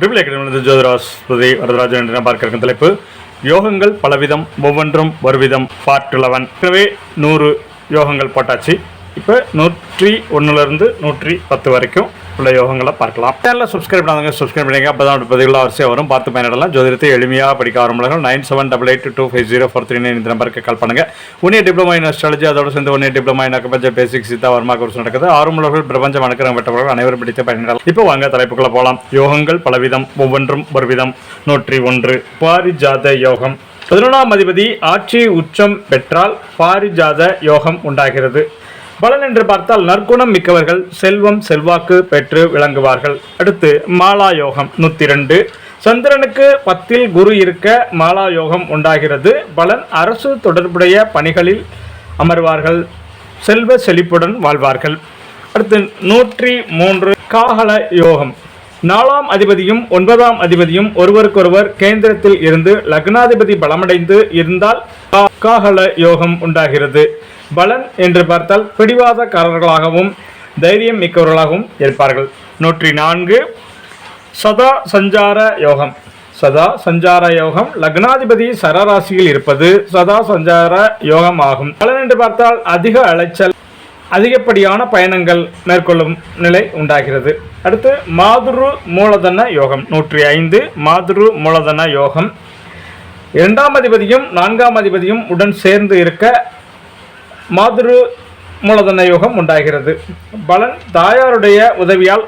பிபிள் அகாடமியிலிருந்து ஜோதிராஸ் ஸ்ருதி வரதராஜன் என்று பார்க்க இருக்கும் தலைப்பு. யோகங்கள் பலவிதம் ஒவ்வொன்றும் ஒரு விதம் பார்ட் லெவன் எனவே நூறு யோகங்கள் போட்டாச்சு. இப்போ நூற்றி ஒன்றுலேருந்து நூற்றி பத்து வரைக்கும் உள்ள யோகங்களை பார்க்கலாம். சேனலில் சப்ஸ்கிரைப் பண்ணாதவங்க சப்ஸ்கிரைப் பண்ணிங்க அப்போ தான் பதிவுகள் வரிசையாக வரும். பார்த்து பயனிடலாம் ஜோதிடத்தை எளிமையாக படிக்க ஆரம்பிக்கலாம். Nine seven double eight two five zero four three nine இந்த நம்பருக்கு கால் பண்ணுங்கள் உன்னிய டிப்ளமா இன் அஸ்ட்ராலஜி அதோட சேர்ந்து உன்னிய diploma in acupuncture basic Siddha Varma course நடக்குது. ஆறுமுலர்கள் பிரபஞ்சம் அனுக்கிறம் பெற்றவர்கள் அனைவரும் பிடித்து பயனிடலாம் இப்போ வாங்க தலைப்புக்குள்ள போகலாம் யோகங்கள் பலவிதம் ஒவ்வொன்றும் ஒரு விதம் நூற்றி ஒன்று. பாரிஜாத யோகம். பதினொன்றாம் அதிபதி ஆட்சி உச்சம் பெற்றால் பாரிஜாத யோகம் உண்டாகிறது. பலன் என்று பார்த்தால் நற்குணம் மிக்கவர்கள் செல்வம் செல்வாக்கு பெற்று விளங்குவார்கள். அடுத்து மாலா யோகம் நூத்தி ரெண்டு சந்திரனுக்கு பத்தில் குரு இருக்க மாலாயோகம் உண்டாகிறது. பலன் அரசு தொடர்புடைய பணிகளில் அமர்வார்கள். செல்வ செழிப்புடன் வாழ்வார்கள். அடுத்து நூற்றி மூன்று காகல யோகம். நாலாம் அதிபதியும் ஒன்பதாம் அதிபதியும் ஒருவருக்கொருவர் கேந்திரத்தில் இருந்து லக்னாதிபதி பலமடைந்து இருந்தால் காகல யோகம் உண்டாகிறது. பலன் என்று பார்த்தால் பிடிவாதக்காரர்களாகவும் தைரியம் மிக்கவர்களாகவும் இருப்பார்கள். நூற்றி நான்கு சதா சஞ்சார யோகம். சதா சஞ்சார யோகம் லக்னாதிபதி சரராசியில் இருப்பது சதா சஞ்சார யோகம் ஆகும் பலன் என்று பார்த்தால் அதிக அலைச்சல் அதிகப்படியான பயணங்கள் மேற்கொள்ளும் நிலை உண்டாகிறது. அடுத்து மாதுரு மூலதன யோகம். நூற்றி ஐந்து மாதுரு மூலதன யோகம். இரண்டாம் அதிபதியும் நான்காம் அதிபதியும் உடன் சேர்ந்து இருக்க மாதுரு மூலதன யோகம் உண்டாகிறது. பலன் தாயாருடைய உதவியால்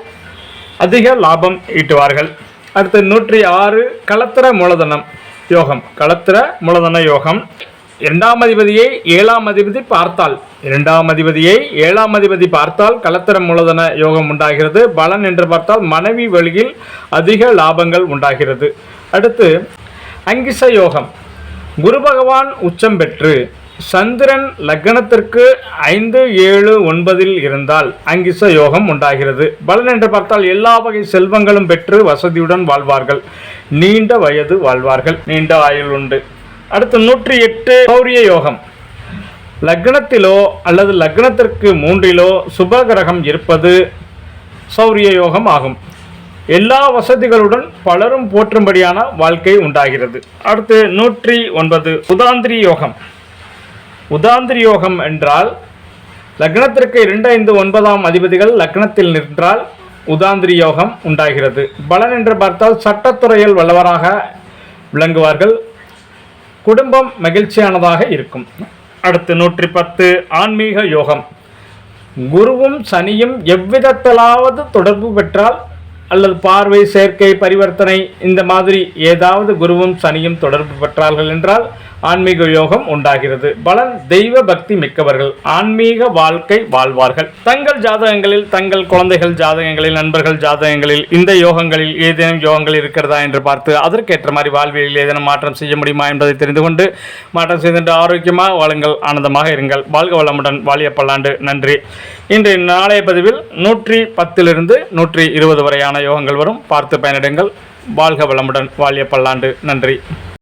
அதிக லாபம் ஈட்டுவார்கள். அடுத்து நூற்றி ஆறு களத்திர மூலதனம் யோகம். களத்திர மூலதன யோகம். இரண்டாம் அதிபதியை ஏழாம் அதிபதி பார்த்தால். இரண்டாம் அதிபதியை ஏழாம் அதிபதி பார்த்தால் களத்திர மூலதன யோகம் உண்டாகிறது. பலன் என்று பார்த்தால் மனைவி வழியில் அதிக லாபங்கள் உண்டாகிறது. அடுத்து அங்கிச யோகம் குரு பகவான் உச்சம் பெற்று சந்திரன் லக்னத்திற்கு ஐந்து ஏழு ஒன்பதில் இருந்தால் அங்கிச யோகம் உண்டாகிறது. பலன் என்று பார்த்தால் எல்லா வகை செல்வங்களும் பெற்று வசதியுடன் வாழ்வார்கள். நீண்ட வயது வாழ்வார்கள். நீண்ட ஆயுள் உண்டு. அடுத்து நூற்றி எட்டு சௌரிய யோகம். லக்னத்திலோ அல்லது லக்னத்திற்கு மூன்றிலோ சுப கிரகம் இருப்பது சௌரிய யோகம் ஆகும். எல்லா வசதிகளுடன் பலரும் போற்றும்படியான வாழ்க்கை உண்டாகிறது. அடுத்து நூற்றி ஒன்பது உதாந்திரி யோகம். உதாந்திரி யோகம் என்றால் லக்னத்திற்கு இரண்டு ஐந்து ஒன்பதாம் அதிபதிகள் லக்னத்தில் நின்றால் உதாந்திரி யோகம் உண்டாகிறது. பலன் என்று பார்த்தால் சட்டத்துறையில் வல்லவராக விளங்குவார்கள். குடும்பம் மகிழ்ச்சியானதாக இருக்கும். அடுத்து நூற்றி பத்து ஆன்மீக யோகம். குருவும் சனியும் எவ்விதத்திலாவது தொடர்பு பெற்றால் அல்லது பார்வை சேர்க்கை பரிவர்த்தனை இந்த மாதிரி ஏதாவது குருவும் சனியும் தொடர்பு பெற்றார்கள் என்றால் ஆன்மீக யோகம் உண்டாகிறது. பலன் தெய்வ பக்தி மிக்கவர்கள். ஆன்மீக வாழ்க்கை வாழ்வார்கள். தங்கள் ஜாதகங்களில் தங்கள் குழந்தைகள் ஜாதகங்களில் நண்பர்கள் ஜாதகங்களில் இந்த யோகங்களில் ஏதேனும் யோகங்கள் இருக்கிறதா என்று பார்த்து அதற்கேற்ற மாதிரி வாழ்வியலில் ஏதேனும் மாற்றம் செய்ய முடியுமா என்பதை தெரிந்து கொண்டு மாற்றம் செய்து ஆரோக்கியமாக வாழுங்கள் ஆனந்தமாக இருங்கள். வாழ்க வளமுடன் வாழிய பல்லாண்டு. நன்றி. இன்று நாளைய பதிவில் நூற்றி பத்திலிருந்து நூற்றி இருபது வரையான யோகங்கள் வரும். பார்த்து பயனிடுங்கள். வாழ்க வளமுடன் வாழிய பல்லாண்டு. நன்றி.